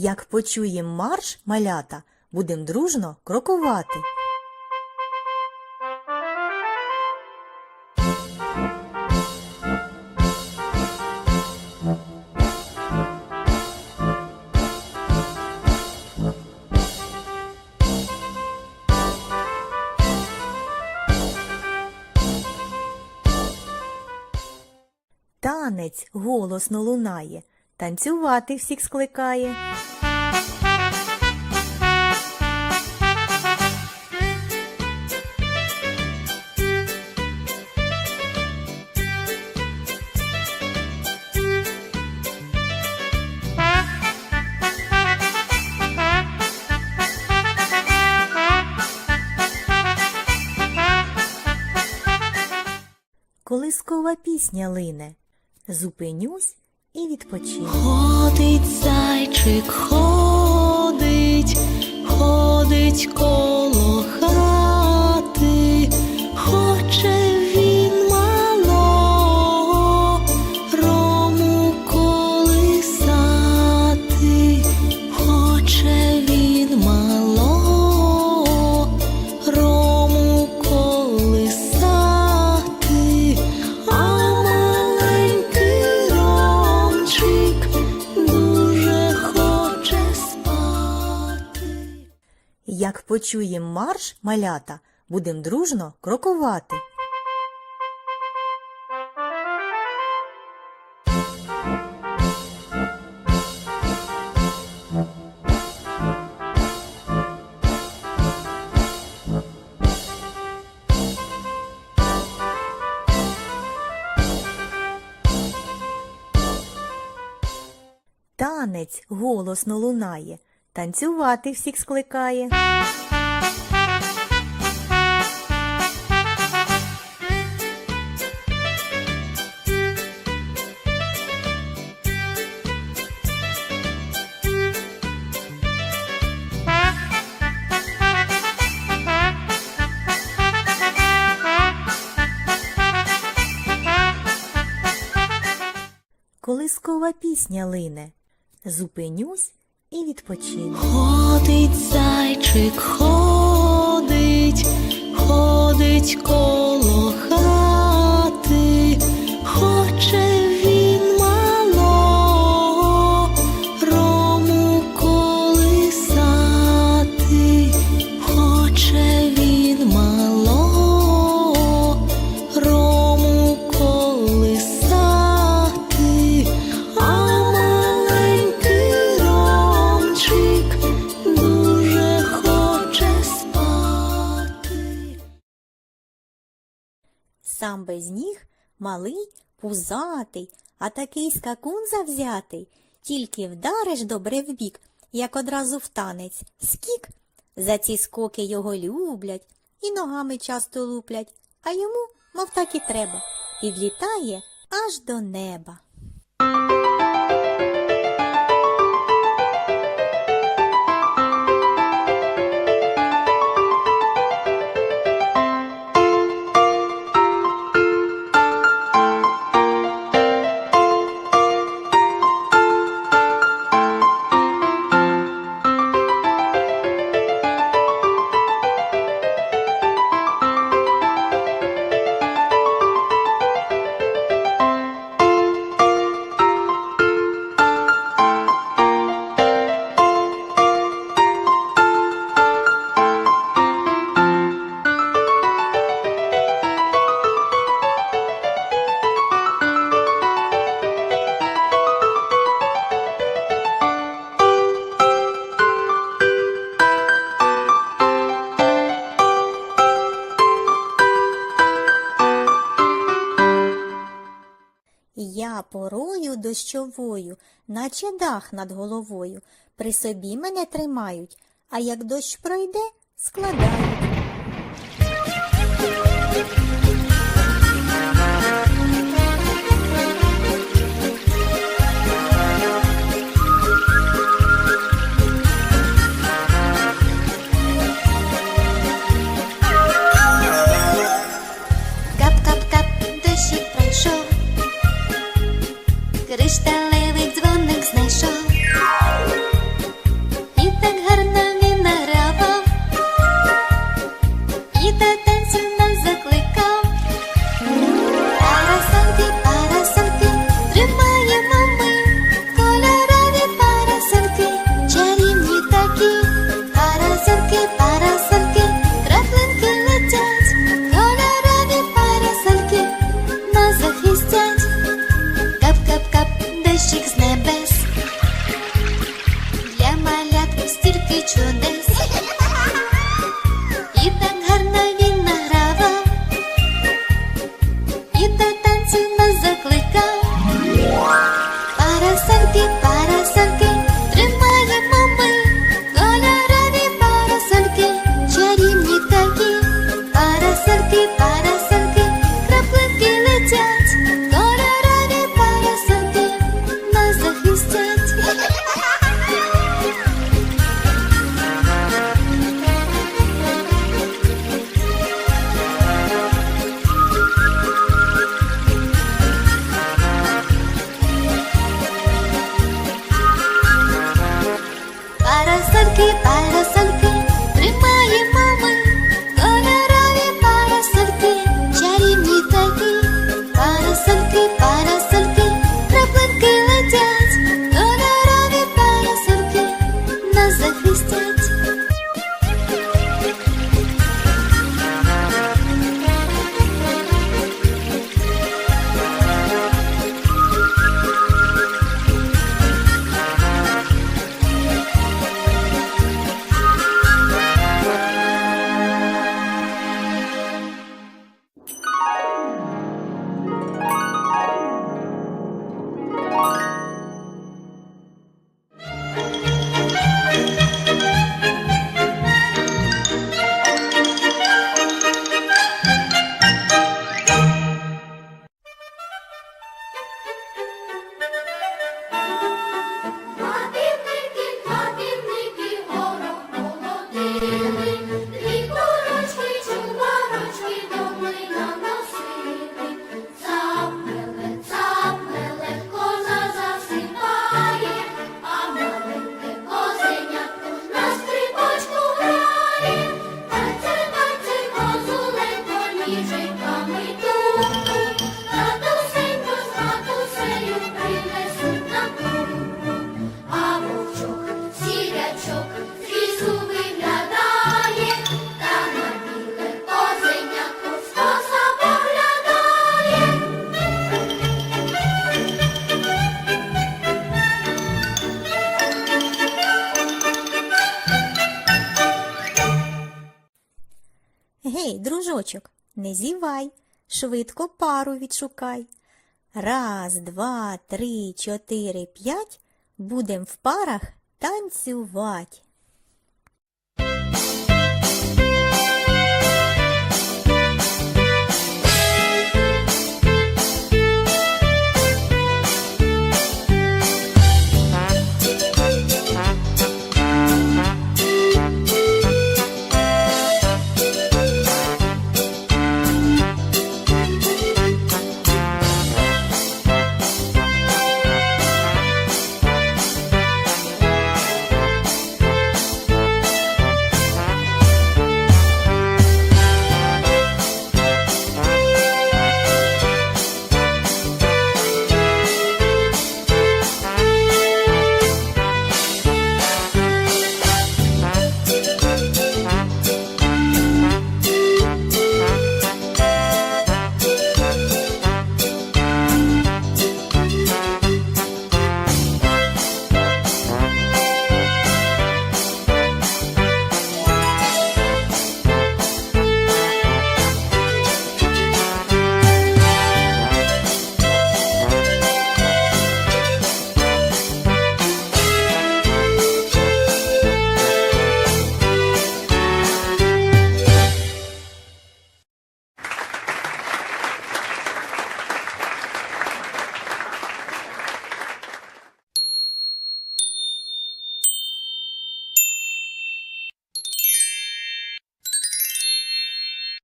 Як почуєм марш, малята, будем дружно крокувати. Танець голосно лунає, танцювати всіх скликає. Колискова пісня лине, зупинюсь і відпочинь. Ходить зайчик, ходить, ходить почуєм марш, малята, будем дружно крокувати. Танець голосно лунає, танцювати всіх скликає. Колискова пісня лине, зупинюсь і відпочину. Ходить зайчик, ходить, ходить коло хати, Сам без ніг малий, пузатий, а такий скакун завзятий. Тільки вдариш добре в бік, як одразу в танець, скік. За ці скоки його люблять і ногами часто луплять, а йому, мов так і треба, підлітає аж до неба. Порою дощовою, наче дах над головою, при собі мене тримають, а як дощ пройде, складають. Гей, дружочок, не зівай, швидко пару відшукай. Раз, два, три, чотири, п'ять. Будем в парах танцювать.